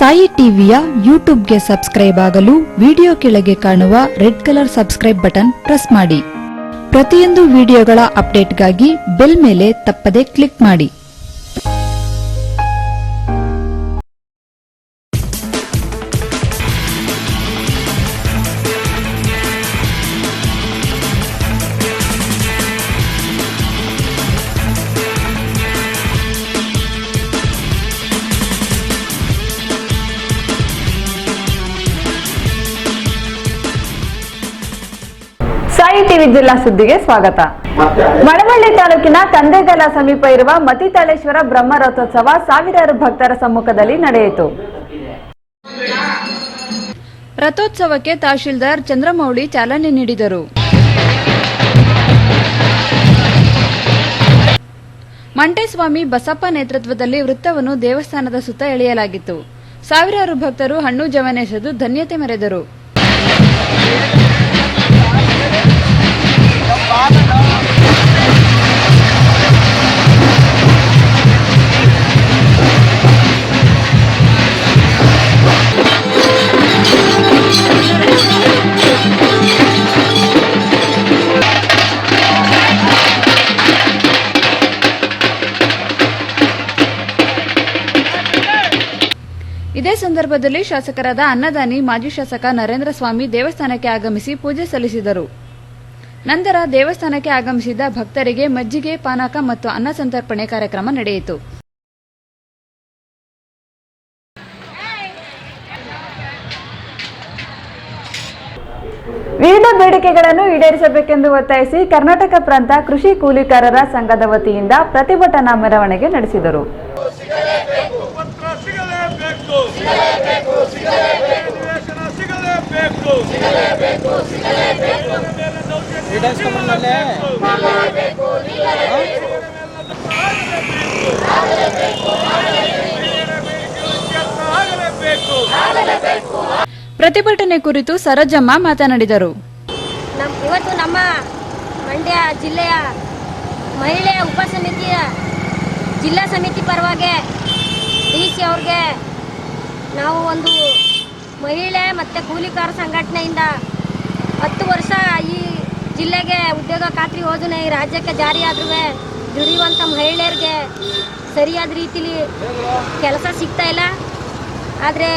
ಸಾಯಿ ಟಿವಿಯ ಯೂಟ್ಯೂಬ್ಗೆ ಸಬ್ಸ್ಕ್ರೈಬ್ ಆಗಲು ವಿಡಿಯೋ ಕೆಳಗೆ ಕಾಣುವ red colour subscribe button press ಮಾಡಿ. ಪ್ರತಿಯೊಂದು ವಿಡಿಯೋಗಳ ಅಪ್ಡೇಟ್ಗಾಗಿ ಬೆಲ್ ಮೇಲೆ ತಪ್ಪದೆ ಕ್ಲಿಕ್ ಮಾಡಿ. ಟಿವಿ ಜಿಲ್ಲಾ ಸುದ್ದಿಗೆ ಸ್ವಾಗತ. ಮಳವಳ್ಳಿ ತಾಲೂಕಿನ ಕಂದೆಗಲ ಸಮೀಪ ಇರುವ ಮತಿತಾಳೇಶ್ವರ ಬ್ರಹ್ಮ ರಥೋತ್ಸವ ಸಾವಿರಾರು ಭಕ್ತರ ಸಮ್ಮುಖದಲ್ಲಿ ನಡೆಯಿತು. ರಥೋತ್ಸವಕ್ಕೆ ತಹಶೀಲ್ದಾರ್ ಚಂದ್ರಮೌಳಿ ಚಾಲನೆ ನೀಡಿದರು. ಮಂಟೇಸ್ವಾಮಿ ಬಸಪ್ಪ ನೇತೃತ್ವದಲ್ಲಿ ವೃತ್ತವನ್ನು ದೇವಸ್ಥಾನದ ಸುತ್ತ ಎಳೆಯಲಾಗಿತ್ತು. ಸಾವಿರಾರು ಭಕ್ತರು ಹಣ್ಣು ಜವನೆಸೆದು ಧನ್ಯತೆ ಮೆರೆದರು. ಇದೇ ಸಂದರ್ಭದಲ್ಲಿ ಶಾಸಕರಾದ ಅನ್ನದಾನಿ ಮಾಜಿ ಶಾಸಕ ನರೇಂದ್ರ ಸ್ವಾಮಿ ದೇವಸ್ಥಾನಕ್ಕೆ ಆಗಮಿಸಿ ಪೂಜೆ ಸಲ್ಲಿಸಿದರು. ನಂತರ ದೇವಸ್ಥಾನಕ್ಕೆ ಆಗಮಿಸಿದ ಭಕ್ತರಿಗೆ ಮಜ್ಜಿಗೆ ಪಾನಕ ಮತ್ತು ಅನ್ನ ಸಂತರ್ಪಣೆ ಕಾರ್ಯಕ್ರಮ ನಡೆಯಿತು ವಿವಿಧ ಬೇಡಿಕೆಗಳನ್ನು ಈಡೇರಿಸಬೇಕೆಂದು ಒತ್ತಾಯಿಸಿ ಕರ್ನಾಟಕ ಪ್ರಾಂತ ಕೃಷಿ ಕೂಲಿಕಾರರ ಸಂಘದ ವತಿಯಿಂದ ಪ್ರತಿಭಟನಾ ಮೆರವಣಿಗೆ ನಡೆಸಿದರು ಸಿಗಲೇಬೇಕು ಪ್ರತಿಭಟನೆ ಕುರಿತು ಸರೋಜಮ್ಮ ಮಾತನಾಡಿದರು. ಇವತ್ತು ನಮ್ಮ ಮಂಡ್ಯ ಜಿಲ್ಲೆಯ ಮಹಿಳೆಯ ಉಪ ಸಮಿತಿಯ ಜಿಲ್ಲಾ ಸಮಿತಿ ಪರವಾಗಿ ಡಿ ಸಿ ಅವ್ರಿಗೆ ನಾವು ಒಂದು ಮಹಿಳೆ ಮತ್ತು ಕೂಲಿಕಾರ ಸಂಘಟನೆಯಿಂದ ಹತ್ತು ವರ್ಷ ಈ ಜಿಲ್ಲೆಗೆ ಉದ್ಯೋಗ ಖಾತ್ರಿ ಯೋಜನೆ ಈ ರಾಜ್ಯಕ್ಕೆ ಜಾರಿಯಾದ್ರೂ ದುಡಿಯುವಂಥ ಮಹಿಳೆಯರಿಗೆ ಸರಿಯಾದ ರೀತಿಲಿ ಕೆಲಸ ಸಿಗ್ತಾ ಇಲ್ಲ. ಆದರೆ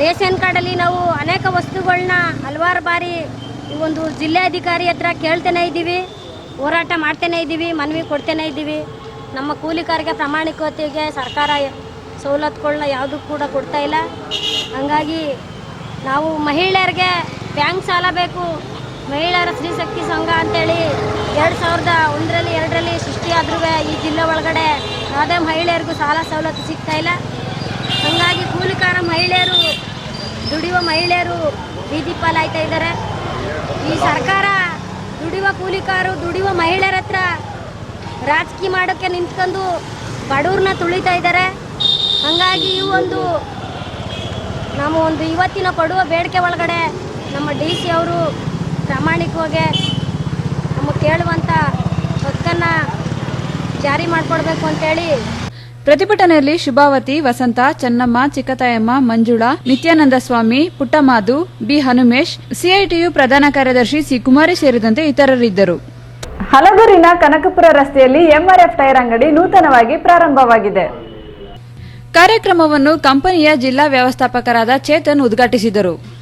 ರೇಷನ್ ಕಾರ್ಡಲ್ಲಿ ನಾವು ಅನೇಕ ವಸ್ತುಗಳನ್ನ ಹಲವಾರು ಬಾರಿ ಈ ಒಂದು ಜಿಲ್ಲಾಧಿಕಾರಿ ಹತ್ರ ಕೇಳ್ತಾನೆ ಇದ್ದೀವಿ, ಹೋರಾಟ ಮಾಡ್ತಾನೆ ಇದ್ದೀವಿ, ಮನವಿ ಕೊಡ್ತಾನೆ ಇದ್ದೀವಿ. ನಮ್ಮ ಕೂಲಿಕಾರಿಗೆ ಪ್ರಾಮಾಣಿಕತೆಗೆ ಸರ್ಕಾರ ಸವಲತ್ತುಗಳನ್ನ ಯಾವುದೂ ಕೂಡ ಕೊಡ್ತಾ ಇಲ್ಲ. ಹಂಗಾಗಿ ನಾವು ಮಹಿಳೆಯರಿಗೆ ಬ್ಯಾಂಕ್ ಸಾಲ ಬೇಕು ಮಹಿಳೆಯರ ಸ್ತ್ರೀಶಕ್ತಿ ಸಂಘ ಅಂತೇಳಿ ಎರಡು ಸಾವಿರದ ಒಂದರಲ್ಲಿ, ಎರಡರಲ್ಲಿ ಸೃಷ್ಟಿಯಾದ್ರೂ ಈ ಜಿಲ್ಲೆ ಒಳಗಡೆ ಯಾವುದೇ ಮಹಿಳೆಯರಿಗೂ ಸಾಲ ಸವಲತ್ತು ಸಿಗ್ತಾ ಇಲ್ಲ. ಹಂಗಾಗಿ ಕೂಲಿಕಾರ ಮಹಿಳೆಯರು, ದುಡಿಯುವ ಮಹಿಳೆಯರು ಬೀದಿ ಇದ್ದಾರೆ. ಈ ಸರ್ಕಾರ ದುಡಿಯುವ ಕೂಲಿಕಾರು, ದುಡಿಯುವ ಮಹಿಳೆಯರ ಹತ್ರ ರಾಜಕೀಯ ಮಾಡೋಕ್ಕೆ ನಿಂತ್ಕೊಂಡು ಬಡವ್ರನ್ನ ತುಳಿತಾ ಇದ್ದಾರೆ. ಹಂಗಾಗಿ ಈ ಒಂದು ನಮ್ಮ ಒಂದು ಇವತ್ತಿನ ಕೊಡುವ ಬೇಡಿಕೆ ಒಳಗಡೆ ನಮ್ಮ ಡಿ ಸಿ ಅವರು ಪ್ರಾಮಾಣಿಕವಾಗಿ ನಮಗೆ ಕೇಳುವಂಥ ಹಕ್ಕನ್ನು ಜಾರಿ ಮಾಡಿಕೊಡ್ಬೇಕು ಅಂತೇಳಿ. ಪ್ರತಿಭಟನೆಯಲ್ಲಿ ಶುಭಾವತಿ ವಸಂತ ಚೆನ್ನಮ್ಮ ಚಿಕ್ಕತಾಯಮ್ಮ ಮಂಜುಳಾ ನಿತ್ಯಾನಂದ ಸ್ವಾಮಿ ಪುಟ್ಟಮಾದು ಬಿ ಹನುಮೇಶ್ ಸಿಐಟಿಯು ಪ್ರಧಾನ ಕಾರ್ಯದರ್ಶಿ ಸಿ ಕುಮಾರಿ ಸೇರಿದಂತೆ ಇತರರಿದ್ದರು. ಹಲಗೂರಿನ ಕನಕಪುರ ರಸ್ತೆಯಲ್ಲಿ ಎಂಆರ್ಎಫ್ ಟೈರ್ ಅಂಗಡಿ ನೂತನವಾಗಿ ಪ್ರಾರಂಭವಾಗಿದೆ. ಕಾರ್ಯಕ್ರಮವನ್ನು ಕಂಪನಿಯ ಜಿಲ್ಲಾ ವ್ಯವಸ್ಥಾಪಕರಾದ ಚೇತನ್ ಉದ್ಘಾಟಿಸಿದರು.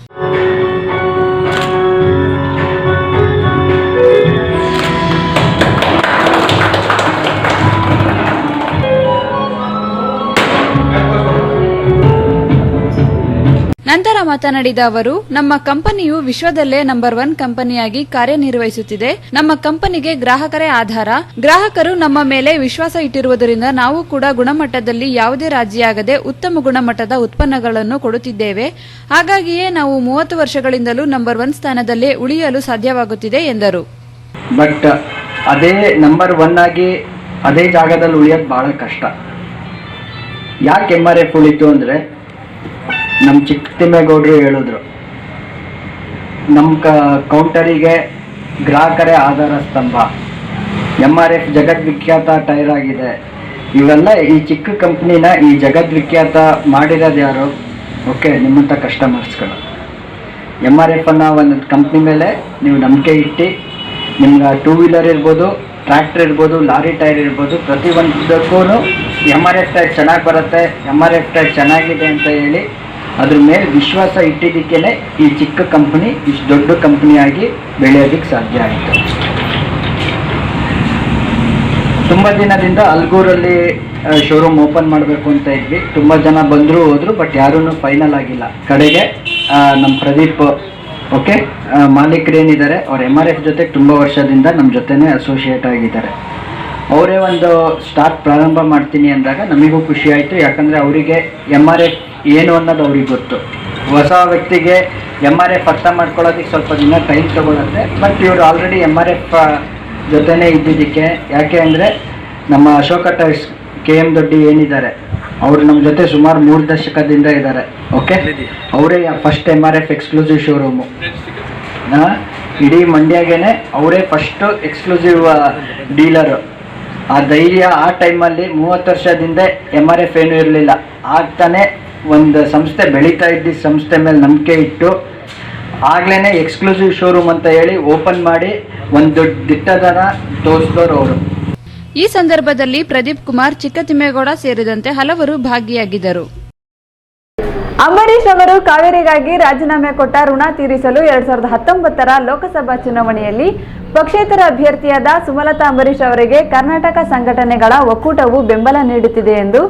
ನಂತರ ಮಾತನಾಡಿದ ಅವರು, ನಮ್ಮ ಕಂಪನಿಯು ವಿಶ್ವದಲ್ಲೇ ನಂಬರ್ ಒನ್ ಕಂಪನಿಯಾಗಿ ಕಾರ್ಯನಿರ್ವಹಿಸುತ್ತಿದೆ. ನಮ್ಮ ಕಂಪನಿಗೆ ಗ್ರಾಹಕರೇ ಆಧಾರ. ಗ್ರಾಹಕರು ನಮ್ಮ ಮೇಲೆ ವಿಶ್ವಾಸ ಇಟ್ಟಿರುವುದರಿಂದ ನಾವು ಕೂಡ ಗುಣಮಟ್ಟದಲ್ಲಿ ಯಾವುದೇ ರಾಜಿಯಾಗದೆ ಉತ್ತಮ ಗುಣಮಟ್ಟದ ಉತ್ಪನ್ನಗಳನ್ನು ಕೊಡುತ್ತಿದ್ದೇವೆ. ಹಾಗಾಗಿಯೇ ನಾವು ಮೂವತ್ತು ವರ್ಷಗಳಿಂದಲೂ ನಂಬರ್ ಒನ್ ಸ್ಥಾನದಲ್ಲೇ ಉಳಿಯಲು ಸಾಧ್ಯವಾಗುತ್ತಿದೆ, ಎಂದರು. ಬಟ್ ಅದೇ ನಂಬರ್ ಒನ್ ಆಗಿ ಅದೇ ಜಾಗದಲ್ಲಿ ಉಳಿಯೋದು ಬಹಳ ಕಷ್ಟ. ಯಾಕೆ ಎಂ ಆರ್ ಎಫ್ ನಮ್ಮ ಚಿಕ್ಕ ತಿಮ್ಮೇಗೌಡರು ಹೇಳಿದ್ರು ನಮ್ಮ ಕ, ಕೌಂಟರಿಗೆ ಗ್ರಾಹಕರೇ ಆಧಾರ ಸ್ತಂಭ. ಎಂ ಆರ್ ಎಫ್ ಜಗದ್ವಿಖ್ಯಾತ ಟೈರ್ ಆಗಿದೆ. ಇವೆಲ್ಲ ಈ ಚಿಕ್ಕ ಕಂಪ್ನಿನ ಈ ಜಗದ್ವಿಖ್ಯಾತ ಮಾಡಿರೋದು ಯಾರು? ಓಕೆ, ನಿಮ್ಮಂಥ ಕಸ್ಟಮರ್ಸ್ಗಳು. ಎಂ ಆರ್ ಎಫ್ ಅನ್ನೋ ಒಂದು ಕಂಪ್ನಿ ಮೇಲೆ ನೀವು ನಂಬಿಕೆ ಇಟ್ಟು, ನಿಮ್ಗೆ ಟೂ ವೀಲರ್ ಇರ್ಬೋದು, ಟ್ರ್ಯಾಕ್ಟರ್ ಇರ್ಬೋದು, ಲಾರಿ ಟೈರ್ ಇರ್ಬೋದು ಪ್ರತಿಯೊಂದಕ್ಕೂ ಎಂ ಆರ್ ಎಫ್ ಟೈರ್ ಚೆನ್ನಾಗಿ ಬರುತ್ತೆ ಎಂ ಆರ್ ಎಫ್ ಟೈರ್ ಚೆನ್ನಾಗಿದೆ ಅಂತ ಹೇಳಿ ಅದ್ರ ಮೇಲೆ ವಿಶ್ವಾಸ ಇಟ್ಟಿದ್ದಕ್ಕೇ ಈ ಚಿಕ್ಕ ಕಂಪನಿ ಇಷ್ಟು ದೊಡ್ಡ ಕಂಪ್ನಿಯಾಗಿ ಬೆಳೆಯೋದಕ್ಕೆ ಸಾಧ್ಯ ಆಯಿತು. ತುಂಬ ದಿನದಿಂದ ಅಲ್ಗೂರಲ್ಲಿ ಶೋರೂಮ್ ಓಪನ್ ಮಾಡಬೇಕು ಅಂತ ಇದ್ವಿ. ತುಂಬ ಜನ ಬಂದರೂ ಹೋದರು ಬಟ್ ಯಾರೂ ಫೈನಲ್ ಆಗಿಲ್ಲ. ಕಡೆಗೆ ನಮ್ಮ ಪ್ರದೀಪ್, ಓಕೆ ಮಾಲೀಕರೇನಿದ್ದಾರೆ ಅವ್ರು ಎಂ ಆರ್ ಎಫ್ ಜೊತೆ ತುಂಬ ವರ್ಷದಿಂದ ನಮ್ಮ ಜೊತೆನೇ ಅಸೋಸಿಯೇಟ್ ಆಗಿದ್ದಾರೆ. ಅವರೇ ಒಂದು ಸ್ಟಾಕ್ ಪ್ರಾರಂಭ ಮಾಡ್ತೀನಿ ಅಂದಾಗ ನಮಗೂ ಖುಷಿ ಆಯಿತು. ಯಾಕಂದರೆ ಅವರಿಗೆ ಎಂ ಆರ್ ಎಫ್ ಏನು ಅನ್ನೋದು ಅವ್ರಿಗೆ ಗೊತ್ತು. ಹೊಸ ವ್ಯಕ್ತಿಗೆ ಎಂ ಆರ್ ಎಫ್ ಅರ್ಥ ಮಾಡ್ಕೊಳ್ಳೋದಕ್ಕೆ ಸ್ವಲ್ಪ ದಿನ ಟೈಮ್ ತಗೊಳುತ್ತೆ. ಬಟ್ ಇವರು ಆಲ್ರೆಡಿ ಎಂ ಆರ್ ಎಫ್ ಜೊತೆನೇ ಇದ್ದಿದ್ದಕ್ಕೆ. ಯಾಕೆ ಅಂದರೆ ನಮ್ಮ ಅಶೋಕ ಟೈಸ್ ಕೆ ಎಂ ದೊಡ್ಡಿ ಏನಿದ್ದಾರೆ, ಅವರು ನಮ್ಮ ಜೊತೆ ಸುಮಾರು ಮೂರು ದಶಕದಿಂದ ಇದ್ದಾರೆ. ಓಕೆ ಅವರೇ first M R F exclusive showroom ಇಡೀ ಮಂಡ್ಯಾಗೇನೆ ಅವರೇ ಫಸ್ಟು ಎಕ್ಸ್ಕ್ಲೂಸಿವ್ ಡೀಲರು ಆ ಧೈರ್ಯ ಆ ಟೈಮಲ್ಲಿ ಮೂವತ್ತು ವರ್ಷದಿಂದ ಎಂ ಆರ್ ಎಫ್ ಏನೂ ಇರಲಿಲ್ಲ. ಆಗ್ತಾನೆ ಒಂದು ಸಂಸ್ಥೆ ಬೆಳೀತಾ ಇದ್ದಿದ್ದ ಸಂಸ್ಥೆ ಮೇಲೆ ನಂಬಿಕೆ ಇಟ್ಟು ಆಗ್ಲೇ ಎಕ್ಸ್ಕ್ಲೂಸಿವ್ ಶೋರೂಮ್ ಅಂತ ಹೇಳಿ ಓಪನ್ ಮಾಡಿ ಒಂದು ದಿಟ್ಟದನ ತೋರಿಸಿದವರು ಅವರು. ಈ ಸಂದರ್ಭದಲ್ಲಿ ಪ್ರದೀಪ್ ಕುಮಾರ್ ಚಿಕ್ಕತಿಮ್ಮೇಗೌಡ ಸೇರಿದಂತೆ ಹಲವರು ಭಾಗಿಯಾಗಿದ್ದರು. ಅಂಬರೀಶ್ ಅವರು ಕಾವೇರಿಗಾಗಿ ರಾಜೀನಾಮೆ ಕೊಟ್ಟ ಋಣ ತೀರಿಸಲು ಎರಡ್ ಸಾವಿರದ ಹತ್ತೊಂಬತ್ತರ ಲೋಕಸಭಾ ಚುನಾವಣೆಯಲ್ಲಿ ಪಕ್ಷೇತರ ಅಭ್ಯರ್ಥಿಯಾದ ಸುಮಲತಾ ಅಂಬರೀಶ್ ಅವರಿಗೆ ಕರ್ನಾಟಕ ಸಂಘಟನೆಗಳ ಒಕ್ಕೂಟವು ಬೆಂಬಲ ನೀಡುತ್ತಿದೆ ಎಂದು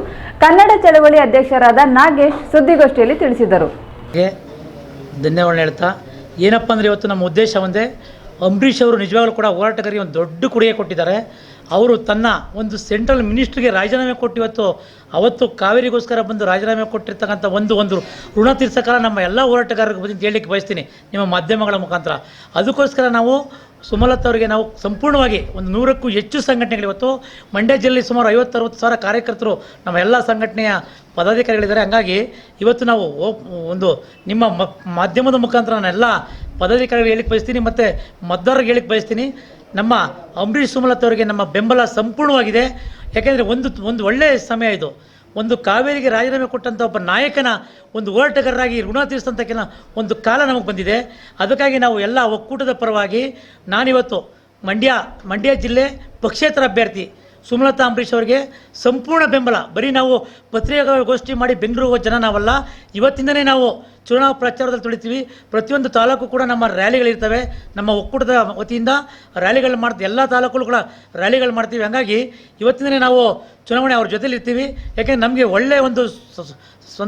ಕನ್ನಡ ಚಳವಳಿ ಅಧ್ಯಕ್ಷರಾದ ನಾಗೇಶ್ ಸುದ್ದಿಗೋಷ್ಠಿಯಲ್ಲಿ ತಿಳಿಸಿದರು. ಧನ್ಯವಾದ ಹೇಳ್ತಾ, ಏನಪ್ಪ ಅಂದ್ರೆ ಇವತ್ತು ನಮ್ಮ ಉದ್ದೇಶ ಒಂದೇ ಅಂಬರೀಷ್ ಅವರು ನಿಜವಾಗ್ಲೂ ಕೂಡ ಹೋರಾಟಗಾರಿಗೆ ಒಂದು ದೊಡ್ಡ ಕೊಡುಗೆ ಕೊಟ್ಟಿದ್ದಾರೆ. ಅವರು ತನ್ನ ಒಂದು ಸೆಂಟ್ರಲ್ ಮಿನಿಸ್ಟ್ರಿಗೆ ರಾಜೀನಾಮೆ ಕೊಟ್ಟು ಇವತ್ತು ಅವತ್ತು ಕಾವೇರಿಗೋಸ್ಕರ ಬಂದು ರಾಜೀನಾಮೆ ಕೊಟ್ಟಿರ್ತಕ್ಕಂಥ ಒಂದು ಒಂದು ಋಣ ತೀರ್ಸಕ್ಕಲ್ಲ ನಮ್ಮ ಎಲ್ಲ ಹೋರಾಟಗಾರರಿಗೆ ಬಂದು ಹೇಳಲಿಕ್ಕೆ ಬಯಸ್ತೀನಿ, ನಿಮ್ಮ ಮಾಧ್ಯಮಗಳ ಮುಖಾಂತರ. ಅದಕ್ಕೋಸ್ಕರ ನಾವು ಸುಮಲತಾ ಅವರಿಗೆ ನಾವು ಸಂಪೂರ್ಣವಾಗಿ ಒಂದು ನೂರಕ್ಕೂ ಹೆಚ್ಚು ಸಂಘಟನೆಗಳು ಇವತ್ತು, ಮಂಡ್ಯ ಜಿಲ್ಲೆಯಲ್ಲಿ ಸುಮಾರು ಐವತ್ತರವತ್ತು ಸಾವಿರ ಕಾರ್ಯಕರ್ತರು ನಮ್ಮ ಎಲ್ಲ ಸಂಘಟನೆಯ ಪದಾಧಿಕಾರಿಗಳಿದ್ದಾರೆ. ಹಾಗಾಗಿ ಇವತ್ತು ನಾವು ಒಂದು ನಿಮ್ಮ ಮಾಧ್ಯಮದ ಮುಖಾಂತರ ನಾನು ಎಲ್ಲ ಪದಾಧಿಕಾರಿಗಳು ಹೇಳಿಕ್ಕೆ ಬಯಸ್ತೀನಿ ಮತ್ತು ಮತದಾರರಿಗೆ ಹೇಳಿಕ್ಕೆ ಬಯಸ್ತೀನಿ. ನಮ್ಮ ಅಂಬರೀಷ್ ಸುಮಲತ್ ಅವರಿಗೆ ನಮ್ಮ ಬೆಂಬಲ ಸಂಪೂರ್ಣವಾಗಿದೆ. ಯಾಕೆಂದರೆ ಒಂದು ಒಂದು ಒಳ್ಳೆಯ ಸಮಯ ಇದು. ಒಂದು ಕಾವೇರಿಗೆ ರಾಜೀನಾಮೆ ಕೊಟ್ಟಂಥ ಒಬ್ಬ ನಾಯಕನ ಒಂದು ಹೋರಾಟಗಾರರಾಗಿ ಋಣ ತೀರಿಸಿದಂಥ ಒಂದು ಕಾಲ ನಮಗೆ ಬಂದಿದೆ. ಅದಕ್ಕಾಗಿ ನಾವು ಎಲ್ಲ ಒಕ್ಕೂಟದ ಪರವಾಗಿ ನಾನಿವತ್ತು ಮಂಡ್ಯ ಮಂಡ್ಯ ಜಿಲ್ಲೆ ಪಕ್ಷೇತರ ಅಭ್ಯರ್ಥಿ ಸುಮಲತಾ ಅಂಬರೀಷ್ ಅವರಿಗೆ ಸಂಪೂರ್ಣ ಬೆಂಬಲ. ಬರೀ ನಾವು ಪತ್ರಿಕಾಗೋಷ್ಠಿ ಮಾಡಿ ಬೆಂಗಳೂರು ಜನ ನಾವಲ್ಲ. ಇವತ್ತಿಂದನೇ ನಾವು ಚುನಾವಣಾ ಪ್ರಚಾರದಲ್ಲಿ ತುಳಿತೀವಿ. ಪ್ರತಿಯೊಂದು ತಾಲೂಕು ಕೂಡ ನಮ್ಮ ರ್ಯಾಲಿಗಳಿರ್ತವೆ ನಮ್ಮ ಒಕ್ಕೂಟದ ವತಿಯಿಂದ ರ್ಯಾಲಿಗಳು ಮಾಡ್ತೀವಿ ಎಲ್ಲ ತಾಲೂಕುಗಳು ಕೂಡ ರ್ಯಾಲಿಗಳು ಮಾಡ್ತೀವಿ. ಹಾಗಾಗಿ ಇವತ್ತಿಂದನೇ ನಾವು ಚುನಾವಣೆ ಅವ್ರ ಜೊತೆಲಿರ್ತೀವಿ. ಯಾಕೆಂದರೆ ನಮಗೆ ಒಳ್ಳೆಯ ಒಂದು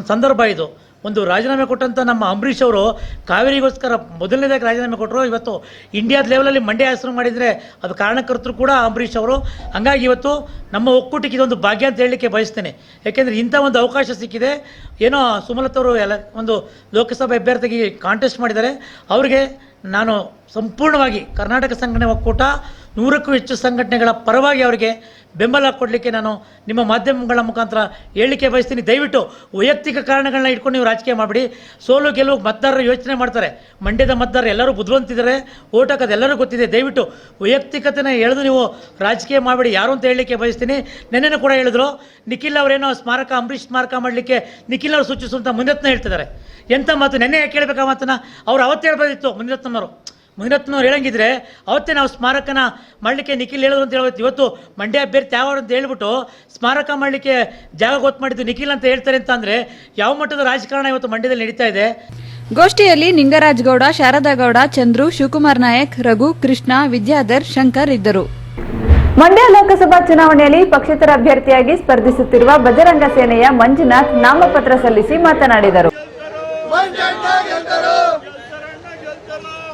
ಸಂದರ್ಭ ಇದು. ಒಂದು ರಾಜೀನಾಮೆ ಕೊಟ್ಟಂಥ ನಮ್ಮ ಅಂಬರೀಷ್ ಅವರು ಕಾವೇರಿಗೋಸ್ಕರ ಮೊದಲನೇದಾಗಿ ರಾಜೀನಾಮೆ ಕೊಟ್ಟರು ಇವತ್ತು ಇಂಡಿಯಾದ ಲೆವೆಲಲ್ಲಿ ಮಂಡ್ಯ ಹೆಸರು ಮಾಡಿದರೆ ಅದು ಕಾರಣಕರ್ತರು ಕೂಡ ಅಂಬರೀಷ್ ಅವರು. ಹಂಗಾಗಿ ಇವತ್ತು ನಮ್ಮ ಒಕ್ಕೂಟಕ್ಕೆ ಇದೊಂದು ಭಾಗ್ಯ ಅಂತ ಹೇಳಲಿಕ್ಕೆ ಬಯಸ್ತೇನೆ. ಯಾಕೆಂದರೆ ಇಂಥ ಒಂದು ಅವಕಾಶ ಸಿಕ್ಕಿದೆ. ಏನೋ ಸುಮಲತವರು ಎಲ್ಲ ಒಂದು ಲೋಕಸಭಾ ಅಭ್ಯರ್ಥಿಗೆ ಕಾಂಟೆಸ್ಟ್ ಮಾಡಿದ್ದಾರೆ. ಅವರಿಗೆ ನಾನು ಸಂಪೂರ್ಣವಾಗಿ ಕರ್ನಾಟಕ ಸಂಘಟನೆ ಒಕ್ಕೂಟ ನೂರಕ್ಕೂ ಹೆಚ್ಚು ಸಂಘಟನೆಗಳ ಪರವಾಗಿ ಅವರಿಗೆ ಬೆಂಬಲ ಕೊಡಲಿಕ್ಕೆ ನಾನು ನಿಮ್ಮ ಮಾಧ್ಯಮಗಳ ಮುಖಾಂತರ ಹೇಳಲಿಕ್ಕೆ ಬಯಸ್ತೀನಿ. ದಯವಿಟ್ಟು ವೈಯಕ್ತಿಕ ಕಾರಣಗಳನ್ನ ಇಟ್ಕೊಂಡು ನೀವು ರಾಜಕೀಯ ಮಾಡಿಬಿಡಿ. ಸೋಲು, ಗೆಲುವು ಮತದಾರರು ಯೋಚನೆ ಮಾಡ್ತಾರೆ. ಮಂಡ್ಯದ ಮತದಾರರು ಎಲ್ಲರೂ ಬುದ್ಧಿವಂತಿದ್ದಾರೆ. ಓಟ್ ಎಲ್ಲರೂ ಗೊತ್ತಿದೆ. ದಯವಿಟ್ಟು ವೈಯಕ್ತಿಕತೆನ ಎಳೆದು ನೀವು ರಾಜಕೀಯ ಮಾಡಿಬಿಡಿ. ಯಾರು ಅಂತ ಹೇಳಲಿಕ್ಕೆ ಬಯಸ್ತೀನಿ. ನೆನ್ನೆನೂ ಕೂಡ ಹೇಳಿದ್ರು, ನಿಖಿಲ್ ಅವರೇನೋ ಸ್ಮಾರಕ, ಅಂಬರೀಷ್ ಸ್ಮಾರಕ ಮಾಡಲಿಕ್ಕೆ ನಿಖಿಲ್ ಅವರು ಸೂಚಿಸುವಂಥ ಮುನಿರತ್ನ ಹೇಳ್ತಿದ್ದಾರೆ. ಎಂಥ ಮಾತು? ನೆನ್ನೆ ಯಾಕೆ ಹೇಳಬೇಕಾ ಮಾತನ್ನ? ಅವ್ರು ಅವತ್ತು ಹೇಳ್ಬೋದಿತ್ತು ಮುನಿರತ್ನವರು ಮುನಿರತ್ನವ್ರು ಹೇಳಂಗಿದ್ರೆ ಅವತ್ತೇ ನಾವು ಸ್ಮಾರಕನ ಮಾಡಲಿಕ್ಕೆ ನಿಖಿಲ್ ಹೇಳೋದು ಅಂತ ಹೇಳ್ಬೋದು ಇವತ್ತು ಮಂಡ್ಯ ಅಭ್ಯರ್ಥಿ ಯಾವರು ಅಂತ ಹೇಳ್ಬಿಟ್ಟು ಸ್ಮಾರಕ ಮಾಡಲಿಕ್ಕೆ ಜಾಗ ಗೊತ್ತು ಮಾಡಿದ್ದು ನಿಖಿಲ್ ಅಂತ ಹೇಳ್ತಾರೆ ಅಂತ ಅಂದರೆ ಯಾವ ಮಟ್ಟದ ರಾಜಕಾರಣ ಇವತ್ತು ಮಂಡ್ಯದಲ್ಲಿ ನಡೀತಾ ಇದೆ? ಗೋಷ್ಠಿಯಲ್ಲಿ ನಿಂಗರಾಜ್ ಗೌಡ ಶಾರದಾ ಗೌಡ ಚಂದ್ರು ಶಿವಕುಮಾರ್ ನಾಯಕ್ ರಘು ಕೃಷ್ಣ ವಿದ್ಯಾಧರ್ ಶಂಕರ್ ಇದ್ದರು. ಮಂಡ್ಯ ಲೋಕಸಭಾ ಚುನಾವಣೆಯಲ್ಲಿ ಪಕ್ಷೇತರ ಅಭ್ಯರ್ಥಿಯಾಗಿ ಸ್ಪರ್ಧಿಸುತ್ತಿರುವ ಬಜರಂಗ ಸೇನೆಯ ಮಂಜುನಾಥ್ ನಾಮಪತ್ರ ಸಲ್ಲಿಸಿ ಮಾತನಾಡಿದರು.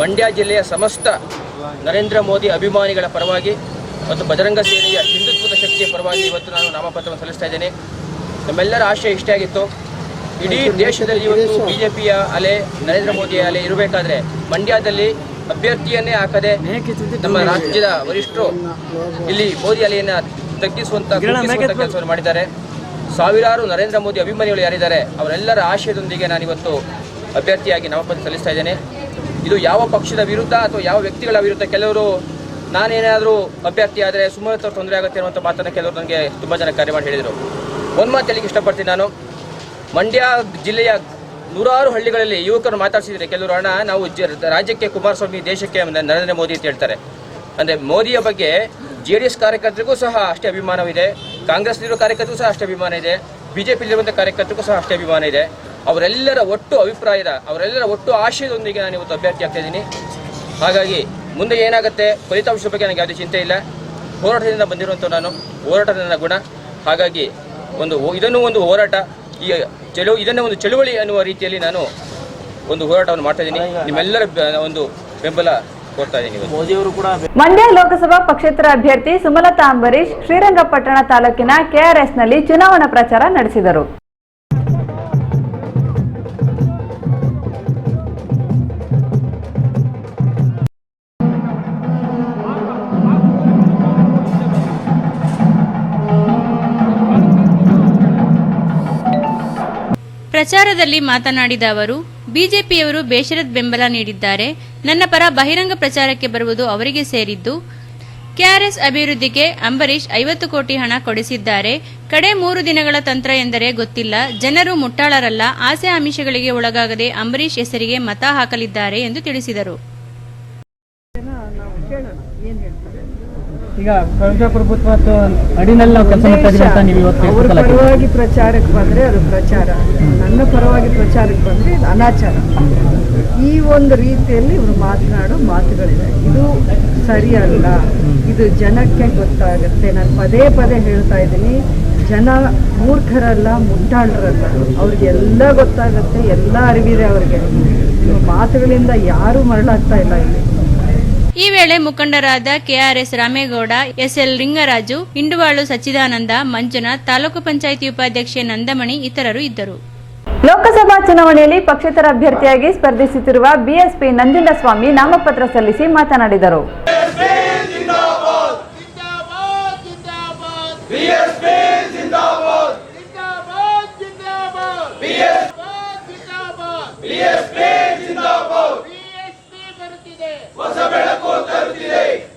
ಮಂಡ್ಯ ಜಿಲ್ಲೆಯ ಸಮಸ್ತ ನರೇಂದ್ರ ಮೋದಿ ಅಭಿಮಾನಿಗಳ ಪರವಾಗಿ ಮತ್ತು ಬಜರಂಗ ಸೇನೆಯ ಹಿಂದುತ್ವದ ಶಕ್ತಿಯ ಪರವಾಗಿ ಇವತ್ತು ನಾನು ನಾಮಪತ್ರವನ್ನು ಸಲ್ಲಿಸ್ತಾ ಇದ್ದೇನೆ. ನಮ್ಮೆಲ್ಲರ ಆಶಯ ಇಷ್ಟೇ ಆಗಿತ್ತು. ಇಡೀ ದೇಶದಲ್ಲಿ ಇವತ್ತು ಬಿಜೆಪಿಯ ಅಲೆ ನರೇಂದ್ರ ಮೋದಿಯ ಅಲೆ ಇರಬೇಕಾದ್ರೆ ಮಂಡ್ಯದಲ್ಲಿ ಅಭ್ಯರ್ಥಿಯನ್ನೇ ಹಾಕದೆ ನಮ್ಮ ರಾಜ್ಯದ ವರಿಷ್ಠರು ಇಲ್ಲಿ ಮೋದಿ ಅಲೆಯನ್ನ ತಗ್ಗಿಸುವಂತ ಕೆಲಸವನ್ನು ಮಾಡಿದ್ದಾರೆ. ಸಾವಿರಾರು ನರೇಂದ್ರ ಮೋದಿ ಅಭಿಮಾನಿಗಳು ಯಾರಿದ್ದಾರೆ ಅವರೆಲ್ಲರ ಆಶಯದೊಂದಿಗೆ ನಾನಿವತ್ತು ಅಭ್ಯರ್ಥಿಯಾಗಿ ನಾಮಪತ್ರ ಸಲ್ಲಿಸ್ತಾ ಇದ್ದೇನೆ. ಇದು ಯಾವ ಪಕ್ಷದ ವಿರುದ್ಧ ಅಥವಾ ಯಾವ ವ್ಯಕ್ತಿಗಳ ವಿರುದ್ಧ ಕೆಲವರು ನಾನೇನಾದರೂ ಅಭ್ಯರ್ಥಿ ಆದರೆ ಸುಮಾರು ತೊಂದರೆ ಆಗುತ್ತೆ ಅನ್ನುವಂಥ ಮಾತನ್ನು ಕೆಲವರು ನನಗೆ ತುಂಬ ಜನ ಕರೆ ಮಾಡಿ ಹೇಳಿದರು. ಒಂದು ಮಾತು ಹೇಳಿಕ್ಕೆ ಇಷ್ಟಪಡ್ತೀನಿ ನಾನು? ಮಂಡ್ಯ ಜಿಲ್ಲೆಯ ನೂರಾರು ಹಳ್ಳಿಗಳಲ್ಲಿ ಯುವಕರು ಮಾತಾಡಿಸಿದರೆ ಕೆಲವರು, ಅಣ್ಣ, ನಾವು ರಾಜ್ಯಕ್ಕೆ ಕುಮಾರಸ್ವಾಮಿ, ದೇಶಕ್ಕೆ ನರೇಂದ್ರ ಮೋದಿ ಅಂತ ಹೇಳ್ತಾರೆ. ಅಂದರೆ ಮೋದಿಯ ಬಗ್ಗೆ ಜೆ ಡಿ ಎಸ್ ಕಾರ್ಯಕರ್ತರಿಗೂ ಸಹ ಅಷ್ಟೇ ಅಭಿಮಾನವಿದೆ, ಕಾಂಗ್ರೆಸ್ನಲ್ಲಿರೋ ಕಾರ್ಯಕರ್ತರಿಗೂ ಸಹ ಅಷ್ಟೇ ಅಭಿಮಾನ ಇದೆ ಬಿ ಜೆ ಕಾರ್ಯಕರ್ತರಿಗೂ ಸಹ ಅಷ್ಟೇ ಅಭಿಮಾನ ಇದೆ. ಅವರೆಲ್ಲರ ಒಟ್ಟು ಅಭಿಪ್ರಾಯದ ಅವರೆಲ್ಲರ ಒಟ್ಟು ಆಶಯದೊಂದಿಗೆ ನಾನು ಇವತ್ತು ಅಭ್ಯರ್ಥಿ ಆಗ್ತಾ ಇದ್ದೀನಿ. ಹಾಗಾಗಿ ಮುಂದೆ ಏನಾಗುತ್ತೆ ಫಲಿತಾಂಶದ ಬಗ್ಗೆ ನನಗೆ ಯಾವುದೇ ಚಿಂತೆ ಇಲ್ಲ. ಹೋರಾಟದಿಂದ ಬಂದಿರುವಂಥ ನಾನು ಹೋರಾಟದ ನನ್ನ ಗುಣ. ಹಾಗಾಗಿ ಒಂದು ಇದನ್ನು ಒಂದು ಹೋರಾಟ ಈ ಚಳು ಇದನ್ನು ಒಂದು ಚಳುವಳಿ ಅನ್ನುವ ರೀತಿಯಲ್ಲಿ ನಾನು ಒಂದು ಹೋರಾಟವನ್ನು ಮಾಡ್ತಾ ಇದ್ದೀನಿ. ನಿಮ್ಮೆಲ್ಲರ ಒಂದು ಬೆಂಬಲ ಕೊಡ್ತಾ ಇದ್ದೀನಿ. ಮಂಡ್ಯ ಲೋಕಸಭಾ ಪಕ್ಷೇತರ ಅಭ್ಯರ್ಥಿ ಸುಮಲತಾ ಅಂಬರೀಶ್ ಶ್ರೀರಂಗಪಟ್ಟಣ ತಾಲೂಕಿನ ಕೆಆರ್ಎಸ್ನಲ್ಲಿ ಚುನಾವಣಾ ಪ್ರಚಾರ ನಡೆಸಿದರು. ಪ್ರಚಾರದಲ್ಲಿ ಮಾತನಾಡಿದ ಅವರು, ಬಿಜೆಪಿಯವರು ಬೇಷರತ್ ಬೆಂಬಲ ನೀಡಿದ್ದಾರೆ. ನನ್ನ ಪರ ಬಹಿರಂಗ ಪ್ರಚಾರಕ್ಕೆ ಬರುವುದು ಅವರಿಗೆ ಸೇರಿದ್ದು, ಕೆಆರ್ಎಸ್ ಅಭಿವೃದ್ಧಿಗೆ ಅಂಬರೀಶ್ ಐವತ್ತು ಕೋಟಿ ಹಣ ಕೊಡಿಸಿದ್ದಾರೆ. ಕಡೆ ಮೂರು ದಿನಗಳ ತಂತ್ರ ಎಂದರೆ ಗೊತ್ತಿಲ್ಲ. ಜನರು ಮುಟ್ಟಾಳರಲ್ಲ. ಆಸೆ ಆಮಿಷಗಳಿಗೆ ಒಳಗಾಗದೆ ಅಂಬರೀಶ್ ಹೆಸರಿಗೆ ಮತ ಹಾಕಲಿದ್ದಾರೆ ಎಂದು ತಿಳಿಸಿದರು. ಈಗ ಪ್ರಜಾಪ್ರಭುತ್ವ ಅಡಿನಲ್ಲಿ ನಾವು ಕೆಲಸ ಮಾಡ್ತಾ ಇದೀವಿ ಅಂತ ನೀವು ಇವತ್ತು ಅವ್ರ. ಪರವಾಗಿ ಪ್ರಚಾರಕ್ಕೆ ಬಂದ್ರೆ ಅದು ಪ್ರಚಾರ. ನನ್ನ ಪರವಾಗಿ ಪ್ರಚಾರಕ್ಕೆ ಬಂದ್ರೆ ಇದು ಅನಾಚಾರ. ಈ ಒಂದು ರೀತಿಯಲ್ಲಿ ಇವರು ಮಾತನಾಡೋ ಮಾತುಗಳಿದೆ ಇದು ಸರಿಯಲ್ಲ. ಇದು ಜನಕ್ಕೆ ಗೊತ್ತಾಗುತ್ತೆ. ನಾನು ಪದೇ ಪದೇ ಹೇಳ್ತಾ ಇದ್ದೀನಿ. ಜನ ಮೂರ್ಖರಲ್ಲ ಮುಟ್ಟಾಳರಲ್ಲ ಅವ್ರಿಗೆಲ್ಲ ಗೊತ್ತಾಗುತ್ತೆ ಎಲ್ಲ ಅರಿವಿದೆ ಅವ್ರಿಗೆ. ಇವ್ರ ಮಾತುಗಳಿಂದ ಯಾರೂ ಮರಳಾಗ್ತಾ ಇಲ್ಲ ಇಲ್ಲಿ. ಈ ವೇಳೆ ಮುಖಂಡರಾದ ಕೆಆರ್ಎಸ್ ರಾಮೇಗೌಡ ಎಸ್ಎಲ್ ರಿಂಗರಾಜು ಇಂಡುವಾಳು ಸಚ್ಚಿದಾನಂದ ಮಂಜುನಾಥ್ ತಾಲೂಕು ಪಂಚಾಯಿತಿ ಉಪಾಧ್ಯಕ್ಷೆ ನಂದಮಣಿ ಇತರರು ಇದ್ದರು. ಲೋಕಸಭಾ ಚುನಾವಣೆಯಲ್ಲಿ ಪಕ್ಷೇತರ ಅಭ್ಯರ್ಥಿಯಾಗಿ ಸ್ಪರ್ಧಿಸುತ್ತಿರುವ ಬಿಎಸ್ಪಿ ನಂಜುಂಡಸ್ವಾಮಿ ನಾಮಪತ್ರ ಸಲ್ಲಿಸಿ ಮಾತನಾಡಿದರು.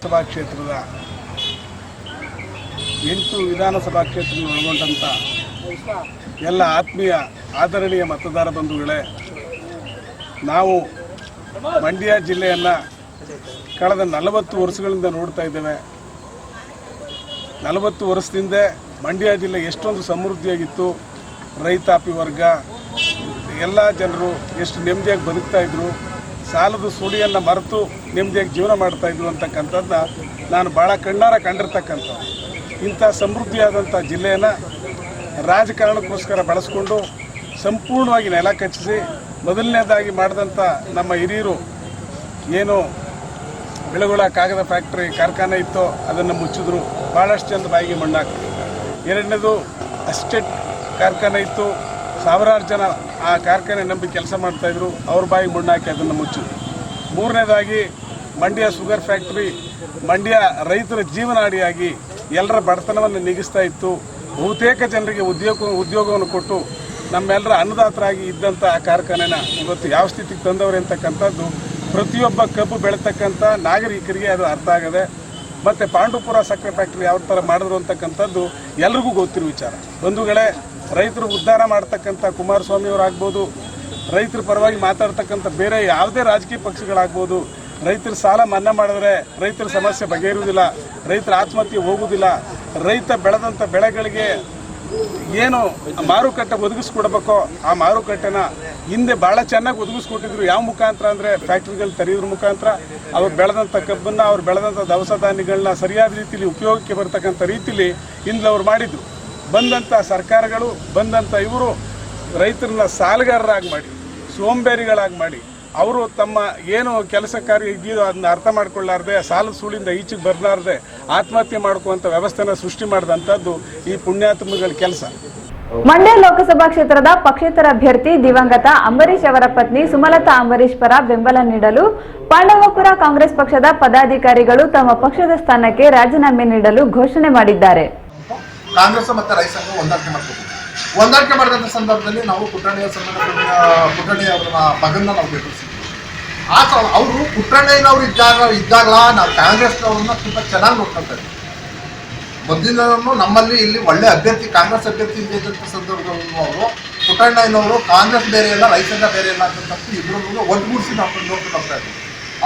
ಸಭಾ ಕ್ಷೇತ್ರದ ಎಂಟು ವಿಧಾನಸಭಾ ಕ್ಷೇತ್ರ ಒಳಗೊಂಡಂಥ ಎಲ್ಲ ಆತ್ಮೀಯ ಆದರಣೀಯ ಮತದಾರ ಬಂಧುಗಳೇ ನಾವು ಮಂಡ್ಯ ಜಿಲ್ಲೆಯನ್ನು ಕಳೆದ ನಲವತ್ತು ವರ್ಷಗಳಿಂದ ನೋಡ್ತಾ ಇದ್ದೇವೆ. ನಲವತ್ತು ವರ್ಷದಿಂದ ಮಂಡ್ಯ ಜಿಲ್ಲೆ ಎಷ್ಟೊಂದು ಸಮೃದ್ಧಿಯಾಗಿತ್ತು. ರೈತಾಪಿ ವರ್ಗ, ಎಲ್ಲ ಜನರು ಎಷ್ಟು ನೆಮ್ಮದಿಯಾಗಿ ಬದುಕ್ತಾ ಇದ್ರು. ಸಾಲದ ಸುಳಿಯನ್ನು ಮರೆತು ನೆಮ್ಮದಿಯಾಗಿ ಜೀವನ ಮಾಡ್ತಾ ಇದ್ರು ಅಂತಕ್ಕಂಥದ್ದನ್ನ ನಾನು ಭಾಳ ಕಣ್ಣಾರ ಕಂಡಿರ್ತಕ್ಕಂಥ ಇಂಥ ಸಮೃದ್ಧಿಯಾದಂಥ ಜಿಲ್ಲೆಯನ್ನು ರಾಜಕಾರಣಕ್ಕೋಸ್ಕರ ಬಳಸ್ಕೊಂಡು ಸಂಪೂರ್ಣವಾಗಿ ನೆಲ ಕಚ್ಚಿಸಿ ಮೊದಲನೇದಾಗಿ ಮಾಡಿದಂಥ ನಮ್ಮ ಹಿರಿಯರು ಏನು ಬೆಳಗುಳ ಕಾಗದ ಫ್ಯಾಕ್ಟ್ರಿ ಕಾರ್ಖಾನೆ ಇತ್ತೋ ಅದನ್ನು ಮುಚ್ಚಿದ್ರು. ಭಾಳಷ್ಟು ಚಂದ ಬಾಯಿಗೆ ಮಣ್ಣಾಕ ಎರಡನೇದು ಅಸ್ಟೆಟ್ ಕಾರ್ಖಾನೆ ಇತ್ತು. ಸಾವಿರಾರು ಜನ ಆ ಕಾರ್ಖಾನೆ ನಂಬಿ ಕೆಲಸ ಮಾಡ್ತಾಯಿದ್ರು ಅವ್ರ ಬಾಯಿಗೆ ಹಾಕಿ ಅದನ್ನು ಮುಚ್ಚಿದ್ರು ಮೂರನೇದಾಗಿ, ಮಂಡ್ಯ ಶುಗರ್ ಫ್ಯಾಕ್ಟ್ರಿ ಮಂಡ್ಯ ರೈತರ ಜೀವನಾಡಿಯಾಗಿ ಎಲ್ಲರ ಬಡತನವನ್ನು ನೀಗಿಸ್ತಾ ಇತ್ತು. ಬಹುತೇಕ ಜನರಿಗೆ ಉದ್ಯೋಗ, ಉದ್ಯೋಗವನ್ನು ಕೊಟ್ಟು ನಮ್ಮೆಲ್ಲರ ಅನ್ನದಾತರಾಗಿ ಇದ್ದಂಥ ಆ ಕಾರ್ಖಾನೆನ ಇವತ್ತು ಯಾವ ಸ್ಥಿತಿಗೆ ತಂದವ್ರೆ ಅಂತಕ್ಕಂಥದ್ದು, ಪ್ರತಿಯೊಬ್ಬ ಕಬ್ಬು ಬೆಳೆತಕ್ಕಂಥ ನಾಗರಿಕರಿಗೆ ಅದು ಅರ್ಥ ಆಗದೆ, ಮತ್ತು ಪಾಂಡುಪುರ ಸಕ್ಕರೆ ಫ್ಯಾಕ್ಟ್ರಿ ಯಾವ ಥರ ಮಾಡಿದ್ರು ಅಂತಕ್ಕಂಥದ್ದು ಎಲ್ರಿಗೂ ಗೊತ್ತಿರೋ ವಿಚಾರ. ಬಂಧುಗಳೇ ರೈತರು ಉದ್ಧಾರ ಮಾಡ್ತಕ್ಕಂಥ ಕುಮಾರಸ್ವಾಮಿ ಅವರಾಗ್ಬೋದು ರೈತರ ಪರವಾಗಿ ಮಾತಾಡ್ತಕ್ಕಂಥ ಬೇರೆ ಯಾವುದೇ ರಾಜಕೀಯ ಪಕ್ಷಗಳಾಗ್ಬೋದು, ರೈತರ ಸಾಲ ಮನ್ನಾ ಮಾಡಿದ್ರೆ ರೈತರ ಸಮಸ್ಯೆ ಬಗೆಹರುವುದಿಲ್ಲ, ರೈತರ ಆತ್ಮಹತ್ಯೆ ಹೋಗುವುದಿಲ್ಲ, ರೈತ ಬೆಳೆದಂಥ ಬೆಳೆಗಳಿಗೆ ಏನು ಮಾರುಕಟ್ಟೆ ಒದಗಿಸ್ಕೊಡ್ಬೇಕೋ ಆ ಮಾರುಕಟ್ಟೆನ ಹಿಂದೆ ಭಾಳ ಚೆನ್ನಾಗಿ ಒದಗಿಸ್ಕೊಟ್ಟಿದ್ರು ಯಾವ ಮುಖಾಂತರ ಅಂದರೆ ಫ್ಯಾಕ್ಟ್ರಿಗಳು ತೆರೆಯೋದ್ರ ಮುಖಾಂತರ, ಅವ್ರು ಬೆಳೆದಂಥ ಕಬ್ಬನ್ನು ಅವ್ರು ಬೆಳೆದಂಥ ದವಸ ಧಾನ್ಯಗಳನ್ನ ಸರಿಯಾದ ರೀತಿಯಲ್ಲಿ ಉಪಯೋಗಕ್ಕೆ ಬರ್ತಕ್ಕಂಥ ರೀತಿಯಲ್ಲಿ ಹಿಂದೆ ಅವ್ರು ಮಾಡಿದ್ರು. ಬಂದಂಥ ಸರ್ಕಾರಗಳು ಬಂದಂಥ ಇವರು ರೈತರನ್ನ ಸಾಲಗಾರರಾಗಿ ಮಾಡಿ, ಸೋಂಬೇರಿಗಳಾಗಿ ಮಾಡಿ, ಅವರು ತಮ್ಮ ಏನು ಕೆಲಸ ಕಾರ್ಯ ಇದೆಯೋ ಅದನ್ನ ಅರ್ಥ ಮಾಡ್ಕೊಳ್ಳಾರ್ದೆ ಸಾಲದ ಸುಳಿಂದ ಈಚೆಗೆ ಬರಲಾರ್ದೆ ಆತ್ಮಹತ್ಯೆ ಮಾಡ್ಕುವಂಥ ವ್ಯವಸ್ಥೆನ ಸೃಷ್ಟಿ ಮಾಡಿದಂಥದ್ದು ಈ ಪುಣ್ಯಾತ್ಮಗಳ ಕೆಲಸ. ಮಂಡ್ಯ ಲೋಕಸಭಾ ಕ್ಷೇತ್ರದ ಪಕ್ಷೇತರ ಅಭ್ಯರ್ಥಿ ದಿವಂಗತ ಅಂಬರೀಶ್ ಅವರ ಪತ್ನಿ ಸುಮಲತಾ ಅಂಬರೀಶ್ ಪರ ಬೆಂಬಲ ನೀಡಲು ಪಾಂಡವಪುರ ಕಾಂಗ್ರೆಸ್ ಪಕ್ಷದ ಪದಾಧಿಕಾರಿಗಳು ತಮ್ಮ ಪಕ್ಷದ ಸ್ಥಾನಕ್ಕೆ ರಾಜೀನಾಮೆ ನೀಡಲು ಘೋಷಣೆ ಮಾಡಿದ್ದಾರೆ. ಕಾಂಗ್ರೆಸ್ ಮತ್ತೆ ರೈತ ಸಂಘ ಹೊಂದಾಣಿಕೆ ಮಾಡ್ಕೊತೀವಿ. ಹೊಂದಾಣಿಕೆ ಮಾಡಿದಂಥ ಸಂದರ್ಭದಲ್ಲಿ ನಾವು ಪುಟ್ಟಣ್ಣಯ್ಯ ಸಂಬಂಧ ಪುಟ್ಟಣ್ಣಯ್ಯ ಅವರ ಮಗನ್ನ ನಾವು ಬೆಂಬಲಿಸಿದ್ವಿ ಆ ಅವರು ಪುಟ್ಟಣ್ಣಯ್ಯನವ್ರು ಇದ್ದಾಗ, ಇದ್ದಾಗಲ ನಾವು ಕಾಂಗ್ರೆಸ್ನವ್ರನ್ನ ತುಂಬ ಚೆನ್ನಾಗಿ ನೋಡ್ಕೊಳ್ತಾ ಇದ್ವಿ ಮೊದಲಿನೂ ನಮ್ಮಲ್ಲಿ ಇಲ್ಲಿ ಒಳ್ಳೆ ಅಭ್ಯರ್ಥಿ, ಕಾಂಗ್ರೆಸ್ ಅಭ್ಯರ್ಥಿ ಇದ್ದಂಥ ಸಂದರ್ಭದಲ್ಲೂ ಅವರು ಪುಟ್ಟಣ್ಣಯ್ಯನವರು ಕಾಂಗ್ರೆಸ್ ಬೇರೆ ಇಲ್ಲ, ರೈತ ಸಂಘ ಬೇರೆ ಇಲ್ಲ ಅಂತ ತಪ್ಪು ಇಬ್ಬರನ್ನು ಒಟ್ಟುಗೂಡಿಸಿ ನಾವು ನೋಡ್ಕೊಂಡು ಹೋಗ್ತಾ ಇದ್ವಿ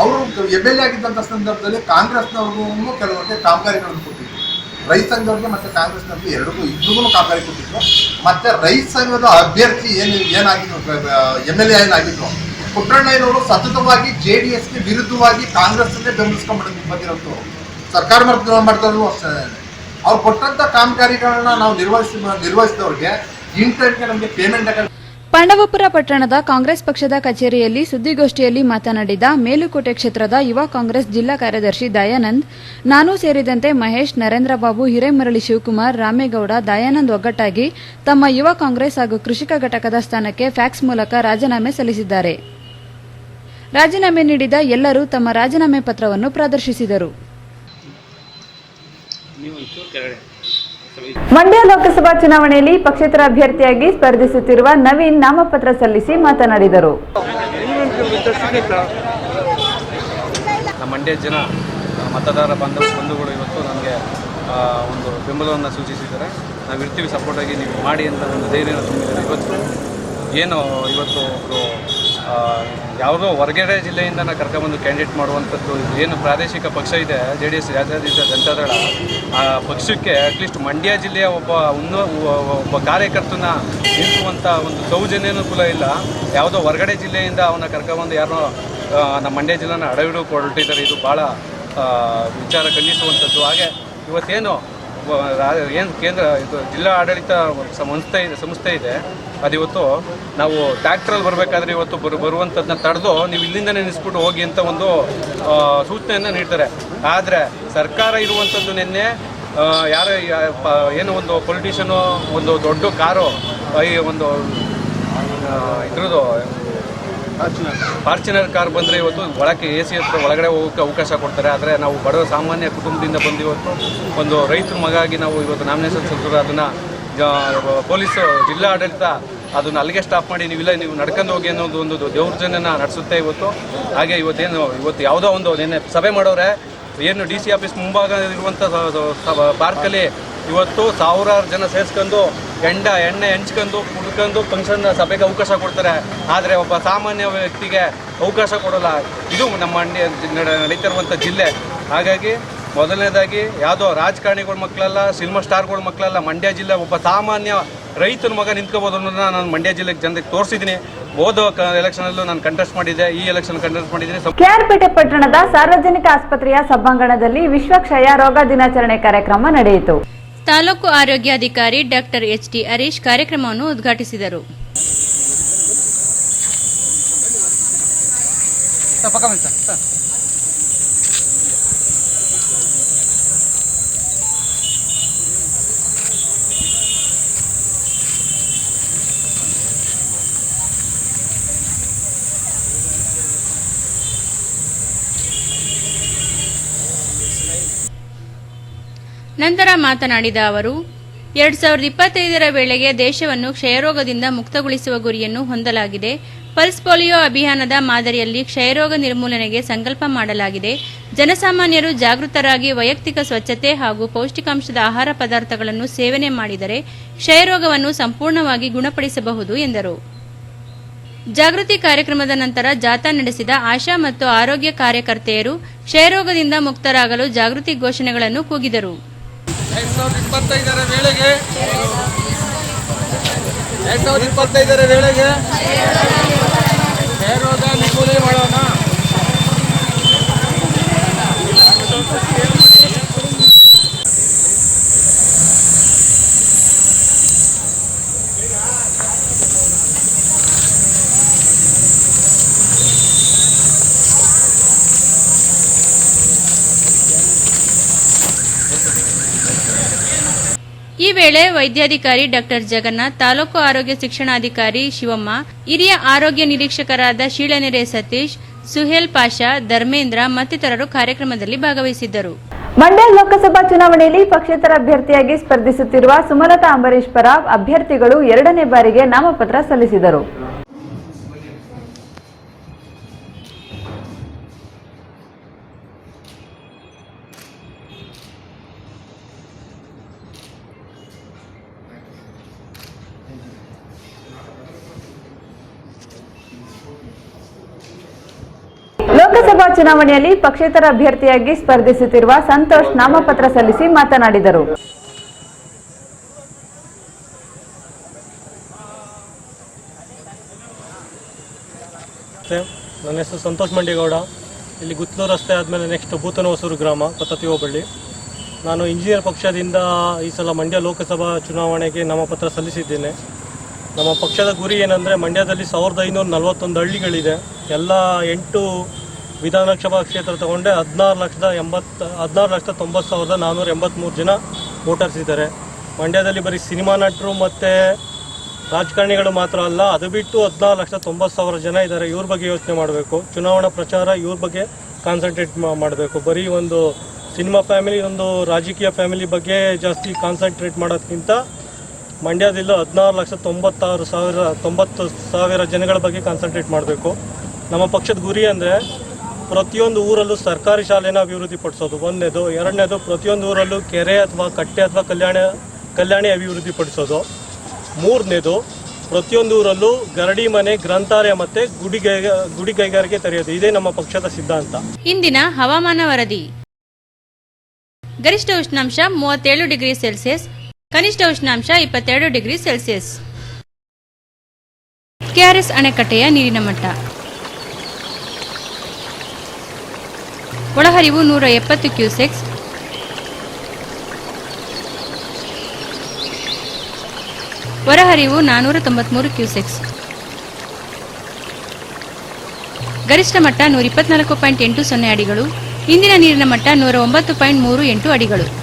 ಅವರು ಎಂ ಎಲ್ ಎ ಆಗಿದ್ದಂಥ ಸಂದರ್ಭದಲ್ಲಿ ಕಾಂಗ್ರೆಸ್ನವ್ರಿಗೂ ಕೆಲವರಿಗೆ ಕಾಮಗಾರಿಗಳನ್ನು ಕೊಟ್ಟಿದ್ರು ರೈತ ಸಂಘದವ್ರಿಗೆ ಮತ್ತೆ ಕಾಂಗ್ರೆಸ್ನವ್ರಿಗೆ ಎರಡಕ್ಕೂ ಇಬ್ಬರಿಗೂ ಕಾಪಾಡಿ ಕೊಟ್ಟಿದ್ರು. ಮತ್ತೆ ರೈತ ಸಂಘದ ಅಭ್ಯರ್ಥಿ ಏನು, ಏನಾಗಿದ್ರು ಎಂ ಎಲ್ ಎ ಏನಾಗಿದ್ರು ಪುಟ್ಟಣ್ಣಯ್ಯನವರು ಸತತವಾಗಿ ಜೆ ಡಿ ಎಸ್ಗೆ ವಿರುದ್ಧವಾಗಿ ಕಾಂಗ್ರೆಸ್ಸನ್ನೇ ಬೆಂಬಲಿಸ್ಕೊಂಡ್ಬಿಡೋದು ಬಂದಿರೋದು. ಸರ್ಕಾರ ಮಾಡ್ತಾ ಮಾಡ್ತಾರೂ ಅಷ್ಟೇ. ಅವ್ರು ಕೊಟ್ಟಂತ ಕಾಮಗಾರಿಗಳನ್ನ ನಾವು ನಿರ್ವಹಿಸಿ, ನಿರ್ವಹಿಸಿದವ್ರಿಗೆ, ಇಂಟರ್ನೆಟ್ಗೆ ನಮಗೆ ಪೇಮೆಂಟ್ ಪಾಂಡವಪುರ ಪಟ್ಟಣದ ಕಾಂಗ್ರೆಸ್ ಪಕ್ಷದ ಕಚೇರಿಯಲ್ಲಿ ಸುದ್ದಿಗೋಷ್ಠಿಯಲ್ಲಿ ಮಾತನಾಡಿದ ಮೇಲುಕೋಟೆ ಕ್ಷೇತ್ರದ ಯುವ ಕಾಂಗ್ರೆಸ್ ಜಿಲ್ಲಾ ಕಾರ್ಯದರ್ಶಿ ದಯಾನಂದ್, ನಾನು ಸೇರಿದಂತೆ ಮಹೇಶ್, ನರೇಂದ್ರಬಾಬು, ಹಿರೇಮರಳಿ ಶಿವಕುಮಾರ್, ರಾಮೇಗೌಡ, ದಯಾನಂದ್ ಒಗ್ಗಟ್ಟಾಗಿ ತಮ್ಮ ಯುವ ಕಾಂಗ್ರೆಸ್ ಹಾಗೂ ಕೃಷಿಕ ಘಟಕದ ಸ್ಥಾನಕ್ಕೆ ಫ್ಯಾಕ್ಸ್ ಮೂಲಕ ರಾಜೀನಾಮೆ ಸಲ್ಲಿಸಿದ್ದಾರೆ. ರಾಜೀನಾಮೆ ನೀಡಿದ ಎಲ್ಲರೂ ತಮ್ಮ ರಾಜೀನಾಮೆ ಪತ್ರವನ್ನು ಪ್ರದರ್ಶಿಸಿದರು. ಮಂಡ್ಯ ಲೋಕಸಭಾ ಚುನಾವಣೆಯಲ್ಲಿ ಪಕ್ಷೇತರ ಅಭ್ಯರ್ಥಿಯಾಗಿ ಸ್ಪರ್ಧಿಸುತ್ತಿರುವ ನವೀನ್ ನಾಮಪತ್ರ ಸಲ್ಲಿಸಿ ಮಾತನಾಡಿದರು. ಮಂಡ್ಯ ಜನ ಮತದಾರ ಬಾಂಧವ ಬಂಧುಗಳು ಇವತ್ತು ನಮಗೆ ಒಂದು ಬೆಂಬಲವನ್ನು ಸೂಚಿಸಿದ್ದಾರೆ. ನಾವು ಇರ್ತೀವಿ ಸಪೋರ್ಟಾಗಿ ನೀವು ಮಾಡಿ ಅಂತ ಒಂದು ಧೈರ್ಯ ತುಂಬಿದ್ದಾರೆ. ಇವತ್ತು ಏನು, ಇವತ್ತು ಒಬ್ಬರು ಯಾವುದೋ ಹೊರಗಡೆ ಜಿಲ್ಲೆಯಿಂದ ನಾನು ಕರ್ಕೊಂಬಂದು ಕ್ಯಾಂಡಿಡೇಟ್ ಮಾಡುವಂಥದ್ದು ಏನು ಪ್ರಾದೇಶಿಕ ಪಕ್ಷ ಇದೆ ಜೆ ಡಿ ಎಸ್ ರಾಜ್ಯಾಧೀಶ ಜನತಾದಳ ಆ ಪಕ್ಷಕ್ಕೆ ಅಟ್ಲೀಸ್ಟ್ ಮಂಡ್ಯ ಜಿಲ್ಲೆಯ ಒಬ್ಬ ಉನ್ನ ಒಬ್ಬ ಕಾರ್ಯಕರ್ತನ ನಿಲ್ಲಿಸುವಂಥ ಒಂದು ಸೌಜನ್ಯನೂ ಕೂಡ ಇಲ್ಲ. ಯಾವುದೋ ಹೊರಗಡೆ ಜಿಲ್ಲೆಯಿಂದ ಅವನ ಕರ್ಕೊಂಬಂದು ಯಾರೋ ನಮ್ಮ ಮಂಡ್ಯ ಜಿಲ್ಲೆನ ಅಡವಿಡು ಕೊರಟಿದ್ದಾರೆ. ಇದು ಭಾಳ ವಿಚಾರ ಖಂಡಿಸುವಂಥದ್ದು. ಹಾಗೆ ಇವತ್ತೇನು ಏನು ಕೇಂದ್ರ, ಇದು ಜಿಲ್ಲಾ ಆಡಳಿತ ಸಂಸ್ಥೆ ಇದೆ ಸಂಸ್ಥೆ ಇದೆ. ಅದು ಇವತ್ತು ನಾವು ಟ್ಯಾಕ್ಟ್ರಲ್ಲಿ ಬರಬೇಕಾದ್ರೆ ಇವತ್ತು ಬರು ಬರುವಂಥದ್ದನ್ನ ತಡೆದು ನೀವು ಇಲ್ಲಿಂದನೇ ನಿಲ್ಲಿಸ್ಬಿಟ್ಟು ಹೋಗಿ ಅಂತ ಒಂದು ಸೂಚನೆಯನ್ನು ನೀಡ್ತಾರೆ. ಆದರೆ ಸರ್ಕಾರ ಇರುವಂಥದ್ದು ನಿನ್ನೆ ಯಾರು ಏನು ಒಂದು ಪೊಲಿಟಿಷನು ಒಂದು ದೊಡ್ಡ ಕಾರು, ಈ ಒಂದು ಇದ್ರದ್ದು, ಫಾರ್ಚುನರ್ ಕಾರ್ ಬಂದರೆ ಇವತ್ತು ಒಳಕ್ಕೆ ಎ ಸಿ ಹತ್ರ ಒಳಗಡೆ ಹೋಗೋಕ್ಕೆ ಅವಕಾಶ ಕೊಡ್ತಾರೆ. ಆದರೆ ನಾವು ಬಡ ಸಾಮಾನ್ಯ ಕುಟುಂಬದಿಂದ ಬಂದಿವತ್ತು ಒಂದು ರೈತರ ಮಗಾಗಿ ನಾವು ಇವತ್ತು ನಾಮಿನೇಷನ್ ಸಲ್ಲಿಸಿದ್ರೆ ಅದನ್ನು ಪೊಲೀಸು, ಜಿಲ್ಲಾ ಆಡಳಿತ, ಅದನ್ನು ಅಲ್ಲಿಗೆ ಸ್ಟಾಪ್ ಮಾಡಿ, ನೀವಿಲ್ಲ, ನೀವು ನಡ್ಕೊಂಡು ಹೋಗಿ ಅನ್ನೋದು ಒಂದು ದೌರ್ಜನ್ಯನ ನಡೆಸುತ್ತೆ ಇವತ್ತು. ಹಾಗೆ ಇವತ್ತೇನು, ಇವತ್ತು ಯಾವುದೋ ಒಂದು ನಿನ್ನೆ ಸಭೆ ಮಾಡೋರೆ, ಏನು ಡಿ ಸಿ ಆಫೀಸ್ ಮುಂಭಾಗ ಇರುವಂಥ ಪಾರ್ಕಲ್ಲಿ ಇವತ್ತು ಸಾವಿರಾರು ಜನ ಸೇರಿಸ್ಕೊಂಡು ಎಂಡ ಎಣ್ಣೆ ಹೆಂಚ್ಕೊಂಡು, ಕುಡ್ಕೊಂಡು ಫಂಕ್ಷನ್ ಸಭೆಗೆ ಅವಕಾಶ ಕೊಡ್ತಾರೆ. ಆದರೆ ಒಬ್ಬ ಸಾಮಾನ್ಯ ವ್ಯಕ್ತಿಗೆ ಅವಕಾಶ ಕೊಡೋಲ್ಲ. ಇದು ನಮ್ಮ ನಡೀತಿರುವಂಥ ಜಿಲ್ಲೆ. ಹಾಗಾಗಿ ಮೊದಲನೇದಾಗಿ ಯಾವುದೋ ರಾಜಕಾರಣಿಗಳ ಮಕ್ಕಳಲ್ಲ ಸಿನಿಮಾ ಸ್ಟಾರ್ಗಳ ಮಕ್ಕಳಲ್ಲ ಮಂಡ್ಯ ಜಿಲ್ಲೆ ಒಬ್ಬ ಸಾಮಾನ್ಯ ರೈತನ ಮಗ ನಿಂತ್ಕೋಬೋದು ಅನ್ನೋದನ್ನ ನಾನು ಮಂಡ್ಯ ಜಿಲ್ಲೆಗೆ ಜನರಿಗೆ ತೋರಿಸಿದ್ದೀನಿ. ಹೋದ ಎಲೆಕ್ಷನಲ್ಲೂ ನಾನು ಕಂಟೆಸ್ಟ್ ಮಾಡಿದ್ದೆ. ಈ ಎಲೆಕ್ಷನ್ ಕಂಟೆಸ್ಟ್ ಮಾಡಿದ್ದೀನಿ. ಕೆಆರ್ಪೇಟೆ ಪಟ್ಟಣದ ಸಾರ್ವಜನಿಕ ಆಸ್ಪತ್ರೆಯ ಸಭಾಂಗಣದಲ್ಲಿ ವಿಶ್ವ ಕ್ಷಯ ರೋಗ ದಿನಾಚರಣೆ ಕಾರ್ಯಕ್ರಮ ನಡೆಯಿತು. ತಾಲೂಕು ಆರೋಗ್ಯಾಧಿಕಾರಿ ಡಾಕ್ಟರ್ ಎಚ್ ಟಿ ಹರೀಶ್ ಕಾರ್ಯಕ್ರಮವನ್ನು ಉದ್ಘಾಟಿಸಿದರು ನಂತರ ಮಾತನಾಡಿದ ಅವರು, ಎರಡ್ ಸಾವಿರದ ಇಪ್ಪತ್ತೈದರ ವೇಳೆಗೆ ದೇಶವನ್ನು ಕ್ಷಯರೋಗದಿಂದ ಮುಕ್ತಗೊಳಿಸುವ ಗುರಿಯನ್ನು ಹೊಂದಲಾಗಿದೆ. ಪಲ್ಸ್ ಪೋಲಿಯೋ ಅಭಿಯಾನದ ಮಾದರಿಯಲ್ಲಿ ಕ್ಷಯರೋಗ ನಿರ್ಮೂಲನೆಗೆ ಸಂಕಲ್ಪ ಮಾಡಲಾಗಿದೆ. ಜನಸಾಮಾನ್ಯರು ಜಾಗೃತರಾಗಿ ವೈಯಕ್ತಿಕ ಸ್ವಚ್ಛತೆ ಹಾಗೂ ಪೌಷ್ಟಿಕಾಂಶದ ಆಹಾರ ಪದಾರ್ಥಗಳನ್ನು ಸೇವನೆ ಮಾಡಿದರೆ ಕ್ಷಯರೋಗವನ್ನು ಸಂಪೂರ್ಣವಾಗಿ ಗುಣಪಡಿಸಬಹುದು ಎಂದರು. ಜಾಗೃತಿ ಕಾರ್ಯಕ್ರಮದ ನಂತರ ಜಾಥಾ ನಡೆಸಿದ ಆಶಾ ಮತ್ತು ಆರೋಗ್ಯ ಕಾರ್ಯಕರ್ತೆಯರು ಕ್ಷಯರೋಗದಿಂದ ಮುಕ್ತರಾಗಲು ಜಾಗೃತಿ ಘೋಷಣೆಗಳನ್ನು ಕೂಗಿದರು. ಎರಡ್ ಸಾವಿರದ ಇಪ್ಪತ್ತೈದರ ವೇಳೆಗೆ. ಎರಡ್ ಸಾವಿರದ ಇಪ್ಪತ್ತೈದರ ವೇಳೆಗೆ. ಕ್ಷಯರೋಗ ನಿರ್ಮೂಲನೆ ಮಾಡೋಣ. ಈ ವೇಳೆ ವೈದ್ಯಾಧಿಕಾರಿ ಡಾಕ್ಟರ್ ಜಗನ್ನಾಥ್, ತಾಲೂಕು ಆರೋಗ್ಯ ಶಿಕ್ಷಣಾಧಿಕಾರಿ ಶಿವಮ್ಮ, ಹಿರಿಯ ಆರೋಗ್ಯ ನಿರೀಕ್ಷಕರಾದ ಶೀಳನೆರೆ ಸತೀಶ್, ಸುಹೇಲ್ ಪಾಷಾ, ಧರ್ಮೇಂದ್ರ ಮತ್ತಿತರರು ಕಾರ್ಯಕ್ರಮದಲ್ಲಿ ಭಾಗವಹಿಸಿದ್ದರು. ಮಂಡ್ಯ ಲೋಕಸಭಾ ಚುನಾವಣೆಯಲ್ಲಿ ಪಕ್ಷೇತರ ಅಭ್ಯರ್ಥಿಯಾಗಿ ಸ್ಪರ್ಧಿಸುತ್ತಿರುವ ಸುಮಲತಾ ಅಂಬರೀಶ್ ಪರ ಅಭ್ಯರ್ಥಿಗಳು ಎರಡನೇ ಬಾರಿಗೆ ನಾಮಪತ್ರ ಸಲ್ಲಿಸಿದರು. ಲೋಕಸಭಾ ಚುನಾವಣೆಯಲ್ಲಿ ಪಕ್ಷೇತರ ಅಭ್ಯರ್ಥಿಯಾಗಿ ಸ್ಪರ್ಧಿಸುತ್ತಿರುವ ಸಂತೋಷ್ ನಾಮಪತ್ರ ಸಲ್ಲಿಸಿ ಮಾತನಾಡಿದರು. ನನ್ನ ಹೆಸರು ಸಂತೋಷ್ ಮಂಡಿಗೌಡ. ಇಲ್ಲಿ ಗುತ್ತೂರು ರಸ್ತೆ ಆದಮೇಲೆ ನೆಕ್ಸ್ಟ್ ಭೂತನ ಹೊಸೂರು ಗ್ರಾಮ ಪತ್ತತಿ ಹೋಬಳ್ಳಿ ನಾನು ಇಂಜಿನಿಯರ್ ಪಕ್ಷದಿಂದ ಈ ಸಲ ಮಂಡ್ಯ ಲೋಕಸಭಾ ಚುನಾವಣೆಗೆ ನಾಮಪತ್ರ ಸಲ್ಲಿಸಿದ್ದೇನೆ. ನಮ್ಮ ಪಕ್ಷದ ಗುರಿ ಏನಂದರೆ ಮಂಡ್ಯದಲ್ಲಿ ಸಾವಿರದ ಐನೂರ ನಲವತ್ತೊಂದು ಹಳ್ಳಿಗಳಿದೆ. ಎಲ್ಲ ಎಂಟು ವಿಧಾನಸಭಾ ಕ್ಷೇತ್ರ ತಗೊಂಡೆ ಹದಿನಾರು ಲಕ್ಷದ ಎಂಬತ್ತು, ಹದಿನಾರು ಲಕ್ಷದ ತೊಂಬತ್ತು ಸಾವಿರದ ನಾನ್ನೂರ ಎಂಬತ್ತ್ಮೂರು ಜನ ವೋಟರ್ಸ್ ಇದ್ದಾರೆ ಮಂಡ್ಯದಲ್ಲಿ ಬರೀ ಸಿನಿಮಾ ನಟರು ಮತ್ತು ರಾಜಕಾರಣಿಗಳು ಮಾತ್ರ ಅಲ್ಲ, ಅದು ಬಿಟ್ಟು ಹದಿನಾರು ಲಕ್ಷ ತೊಂಬತ್ತು ಸಾವಿರ ಜನ ಇದ್ದಾರೆ. ಇವ್ರ ಬಗ್ಗೆ ಯೋಚನೆ ಮಾಡಬೇಕು. ಚುನಾವಣಾ ಪ್ರಚಾರ ಇವ್ರ ಬಗ್ಗೆ ಕಾನ್ಸಂಟ್ರೇಟ್ ಮಾಡಬೇಕು. ಬರೀ ಒಂದು ಸಿನಿಮಾ ಫ್ಯಾಮಿಲಿ, ಒಂದು ರಾಜಕೀಯ ಫ್ಯಾಮಿಲಿ ಬಗ್ಗೆ ಜಾಸ್ತಿ ಕಾನ್ಸಂಟ್ರೇಟ್ ಮಾಡೋದಕ್ಕಿಂತ ಮಂಡ್ಯದಲ್ಲೂ ಹದಿನಾರು ಲಕ್ಷ ತೊಂಬತ್ತಾರು ಸಾವಿರ, ತೊಂಬತ್ತು ಸಾವಿರ ಜನಗಳ ಬಗ್ಗೆ ಕಾನ್ಸಂಟ್ರೇಟ್ ಮಾಡಬೇಕು. ನಮ್ಮ ಪಕ್ಷದ ಗುರಿ ಅಂದರೆ ಪ್ರತಿಯೊಂದು ಊರಲ್ಲೂ ಸರ್ಕಾರಿ ಶಾಲೆನ ಅಭಿವೃದ್ಧಿ ಪಡಿಸೋದು. ಒಂದನೇದು, ಎರಡನೇದು ಪ್ರತಿಯೊಂದು ಊರಲ್ಲೂ ಕೆರೆ ಅಥವಾ ಕಟ್ಟೆ ಅಥವಾ ಕಲ್ಯಾಣ, ಕಲ್ಯಾಣಿ ಅಭಿವೃದ್ಧಿ ಪಡಿಸೋದು. ಮೂರನೇದು, ಪ್ರತಿಯೊಂದು ಊರಲ್ಲೂ ಗರಡಿ ಮನೆ, ಗ್ರಂಥಾಲಯ ಮತ್ತೆ ಗುಡಿ ಗುಡಿ ಕೈಗಾರಿಕೆ ತೆರೆಯೋದು. ಇದೇ ನಮ್ಮ ಪಕ್ಷದ ಸಿದ್ಧಾಂತ. ಇಂದಿನ ಹವಾಮಾನ ವರದಿ. ಗರಿಷ್ಠ ಉಷ್ಣಾಂಶ ಮೂವತ್ತೇಳು ಡಿಗ್ರಿ ಸೆಲ್ಸಿಯಸ್, ಕನಿಷ್ಠ ಉಷ್ಣಾಂಶ ಇಪ್ಪತ್ತೆರಡು ಡಿಗ್ರಿ ಸೆಲ್ಸಿಯಸ್. ಕೆಆರ್ಎಸ್ ಅಣೆಕಟ್ಟೆಯ ನೀರಿನ ಮಟ್ಟ. ಒಳಹರಿವು ನೂರ ಎಪ್ಪತ್ತು ಕ್ಯೂಸೆಕ್ಸ್. ಹೊರಹರಿವು ನಾನೂರ ತೊಂಬತ್ಮೂರು ಕ್ಯೂಸೆಕ್ಸ್. ಗರಿಷ್ಠ ಮಟ್ಟ ನೂರ ಇಪ್ಪತ್ನಾಲ್ಕು ಪಾಯಿಂಟ್ ಎಂಟು ಸೊನ್ನೆ ಅಡಿಗಳು. ಇಂದಿನ ನೀರಿನ ಮಟ್ಟ ನೂರ ಒಂಬತ್ತು ಪಾಯಿಂಟ್ ಮೂರು ಎಂಟು ಅಡಿಗಳು.